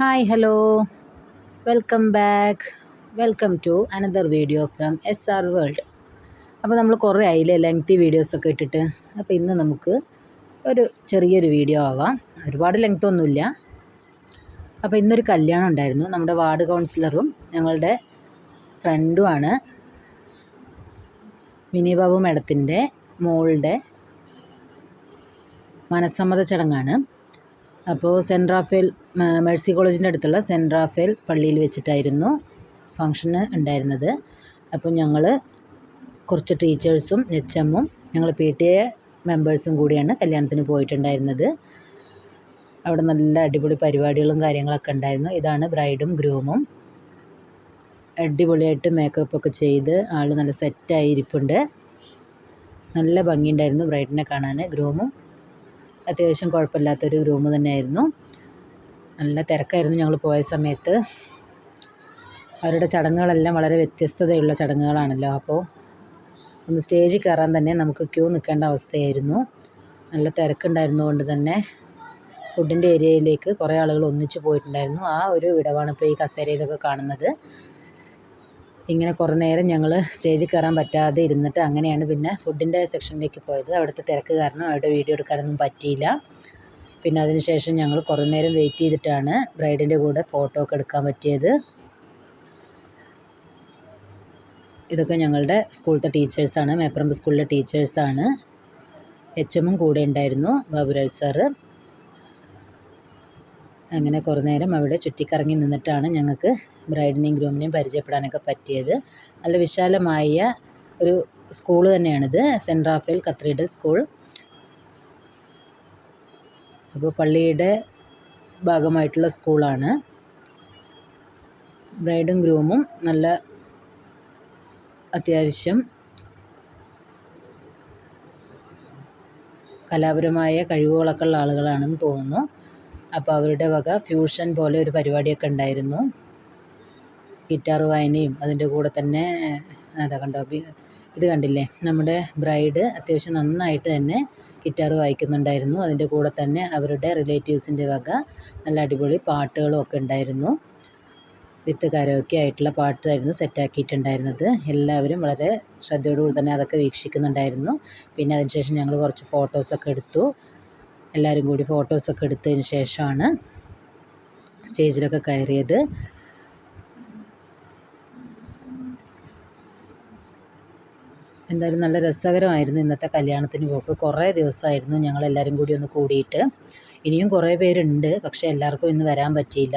Hi hello welcome back welcome to another video from S R world അപ്പോൾ നമ്മൾ കുറേ ആയില്ലേ? ലെങ്തി വീഡിയോസൊക്കെ ഇട്ടിട്ട്. അപ്പോൾ ഇന്ന് നമുക്ക് ഒരു ചെറിയൊരു വീഡിയോ ആവാം. ഒരുപാട് ലെങ്ത് ഒന്നുമില്ല. അപ്പോൾ ഇന്നൊരു കല്യാണം ഉണ്ടായിരുന്നു. നമ്മുടെ വാർഡ് കൗൺസിലറും ഞങ്ങളുടെ ഫ്രണ്ടുമാണ് മിനി ബാബു മേഡത്തിന്റെ മോളുടെ മനസ്സമ്മത ചടങ്ങാണ്. അപ്പോൾ സെന്റ് റാഫേൽ മേഴ്സി കോളേജിന്റെ അടുത്തുള്ള സെന്റ് റാഫേൽ പള്ളിയിൽ വെച്ചിട്ടായിരുന്നു ഫങ്ഷന് ഉണ്ടായിരുന്നത്. അപ്പോൾ ഞങ്ങൾ കുറച്ച് ടീച്ചേഴ്സും എച്ച് എമ്മും ഞങ്ങൾ പി ടി എ മെമ്പേഴ്സും കൂടിയാണ് കല്യാണത്തിന് പോയിട്ടുണ്ടായിരുന്നത്. അവിടെ നല്ല അടിപൊളി പരിപാടികളും കാര്യങ്ങളൊക്കെ ഉണ്ടായിരുന്നു. ഇതാണ് ബ്രൈഡും ഗ്രൂമും. അടിപൊളിയായിട്ട് മേക്കപ്പ് ഒക്കെ ചെയ്ത് ആൾ നല്ല സെറ്റായി ഇരിപ്പുണ്ട്. നല്ല ഭംഗിയുണ്ടായിരുന്നു ബ്രൈഡിനെ കാണാൻ. ഗ്രൂമും അത്യാവശ്യം കുഴപ്പമില്ലാത്തൊരു ഗ്രൂമ് തന്നെയായിരുന്നു. നല്ല തിരക്കായിരുന്നു ഞങ്ങൾ പോയ സമയത്ത്. അവരുടെ ചടങ്ങുകളെല്ലാം വളരെ വ്യത്യസ്തതയുള്ള ചടങ്ങുകളാണല്ലോ. അപ്പോൾ ഒന്ന് സ്റ്റേജിൽ കയറാൻ തന്നെ നമുക്ക് ക്യൂ നിൽക്കേണ്ട അവസ്ഥയായിരുന്നു. നല്ല തിരക്കുണ്ടായിരുന്നു കൊണ്ട് തന്നെ ഫുഡിന്റെ ഏരിയയിലേക്ക് കുറേ ആളുകൾ ഒന്നിച്ച് പോയിട്ടുണ്ടായിരുന്നു. ആ ഒരു ഇടവാണ് ഇപ്പോൾ ഈ കസേരയിലൊക്കെ കാണുന്നത്. ഇങ്ങനെ കുറേ നേരം ഞങ്ങൾ സ്റ്റേജിൽ കയറാൻ പറ്റാതെ ഇരുന്നിട്ട് അങ്ങനെയാണ് പിന്നെ ഫുഡിന്റെ സെക്ഷനിലേക്ക് പോയത്. അവിടുത്തെ തിരക്ക് കാരണം അവിടെ വീഡിയോ എടുക്കാനൊന്നും പറ്റിയില്ല. പിന്നെ അതിന് ശേഷം ഞങ്ങൾ കുറേ നേരം വെയിറ്റ് ചെയ്തിട്ടാണ് ബ്രൈഡിന്റെ കൂടെ ഫോട്ടോ ഒക്കെ എടുക്കാൻ പറ്റിയത്. ഇതൊക്കെ ഞങ്ങളുടെ സ്കൂളത്തെ ടീച്ചേഴ്സാണ് മേപ്പറമ്പ് സ്കൂളിലെ ടീച്ചേഴ്സാണ് എച്ച് എമ്മും കൂടെ ഉണ്ടായിരുന്നു ബാബുരാജ് സാറ് അങ്ങനെ കുറേ നേരം അവിടെ ചുറ്റിക്കറങ്ങി നിന്നിട്ടാണ് ഞങ്ങൾക്ക് ബ്രൈഡിനെയും ഗ്രൂമിനെയും പരിചയപ്പെടാനൊക്കെ പറ്റിയത്. നല്ല വിശാലമായ ഒരു സ്കൂൾ തന്നെയാണിത്. സെന്റ് റാഫേൽ കത്തീഡ്രൽ സ്കൂൾ അപ്പോൾ പള്ളിയുടെ ഭാഗമായിട്ടുള്ള സ്കൂളാണ്. ബ്രൈഡും ഗ്രൂമും നല്ല അത്യാവശ്യം കലാപരമായ കഴിവുകളൊക്കെ ഉള്ള ആളുകളാണെന്ന് തോന്നുന്നു. അപ്പോൾ അവരുടെ വക ഫ്യൂഷൻ പോലെ ഒരു പരിപാടിയൊക്കെ ഉണ്ടായിരുന്നു. ഗിറ്റാർ വായനയും അതിന്റെ കൂടെ തന്നെ അതാ കണ്ടോ ഇത് കണ്ടില്ലേ? നമ്മുടെ ബ്രൈഡ് അത്യാവശ്യം നന്നായിട്ട് തന്നെ ഗിറ്റാർ വായിക്കുന്നുണ്ടായിരുന്നു. അതിന്റെ കൂടെ തന്നെ അവരുടെ റിലേറ്റീവ്സിന്റെ വക നല്ല അടിപൊളി പാട്ടുകളും ഒക്കെ ഉണ്ടായിരുന്നു. വിത്ത് കരോക്കെ ആയിട്ടുള്ള പാട്ടായിരുന്നു സെറ്റാക്കിയിട്ടുണ്ടായിരുന്നത്. എല്ലാവരും വളരെ ശ്രദ്ധയോടുകൂടി തന്നെ അതൊക്കെ വീക്ഷിക്കുന്നുണ്ടായിരുന്നു. പിന്നെ അതിനുശേഷം ഞങ്ങൾ കുറച്ച് ഫോട്ടോസൊക്കെ എടുത്തു. എല്ലാവരും കൂടി ഫോട്ടോസൊക്കെ എടുത്തതിന് ശേഷമാണ് സ്റ്റേജിലൊക്കെ കയറിയത്. എന്തായാലും നല്ല രസകരമായിരുന്നു ഇന്നത്തെ കല്യാണത്തിന് പോക്ക്. കുറേ ദിവസമായിരുന്നു ഞങ്ങളെല്ലാവരും കൂടി ഒന്ന് കൂടിയിട്ട്. ഇനിയും കുറേ പേരുണ്ട് പക്ഷേ എല്ലാവർക്കും ഇന്ന് വരാൻ പറ്റിയില്ല.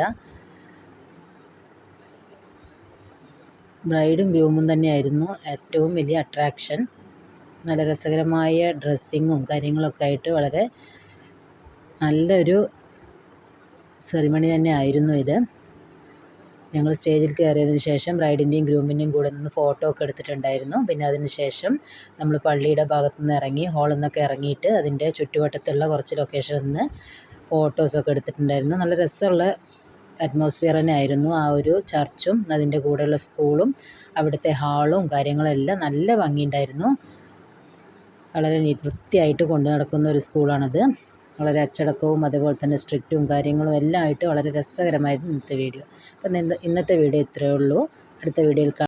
ബ്രൈഡും ഗ്രൂമും തന്നെയായിരുന്നു ഏറ്റവും വലിയ അട്രാക്ഷൻ. നല്ല രസകരമായ ഡ്രസ്സിങ്ങും കാര്യങ്ങളൊക്കെ ആയിട്ട് വളരെ നല്ലൊരു സെറിമണി തന്നെ ആയിരുന്നു ഇത്. ഞങ്ങൾ സ്റ്റേജിൽ കയറിയതിന് ശേഷം ബ്രൈഡിന്റെയും ഗ്രൂമിന്റെയും കൂടെ നിന്ന് ഫോട്ടോ ഒക്കെ എടുത്തിട്ടുണ്ടായിരുന്നു. പിന്നെ അതിന് ശേഷം നമ്മൾ പള്ളിയുടെ ഭാഗത്തു നിന്ന് ഇറങ്ങി ഹാളിൽ നിന്നൊക്കെ ഇറങ്ങിയിട്ട് അതിന്റെ ചുറ്റുവട്ടത്തുള്ള കുറച്ച് ലൊക്കേഷനിൽ നിന്ന് ഫോട്ടോസൊക്കെ എടുത്തിട്ടുണ്ടായിരുന്നു. നല്ല രസമുള്ള അറ്റ്മോസ്ഫിയർ തന്നെ ആയിരുന്നു ആ ഒരു ചർച്ചും അതിന്റെ കൂടെയുള്ള സ്കൂളും അവിടുത്തെ ഹാളും കാര്യങ്ങളെല്ലാം നല്ല ഭംഗിയുണ്ടായിരുന്നു. വളരെ വൃത്തിയായിട്ട് കൊണ്ടു നടക്കുന്ന ഒരു സ്കൂളാണത് വളരെ അച്ചടക്കവും അതുപോലെ തന്നെ സ്ട്രിക്റ്റും കാര്യങ്ങളും എല്ലാം ആയിട്ട് വളരെ രസകരമായിരുന്നു ഇന്നത്തെ വീഡിയോ. അപ്പം ഇന്നത്തെ വീഡിയോ ഇത്രയേ ഉള്ളൂ. അടുത്ത വീഡിയോയിൽ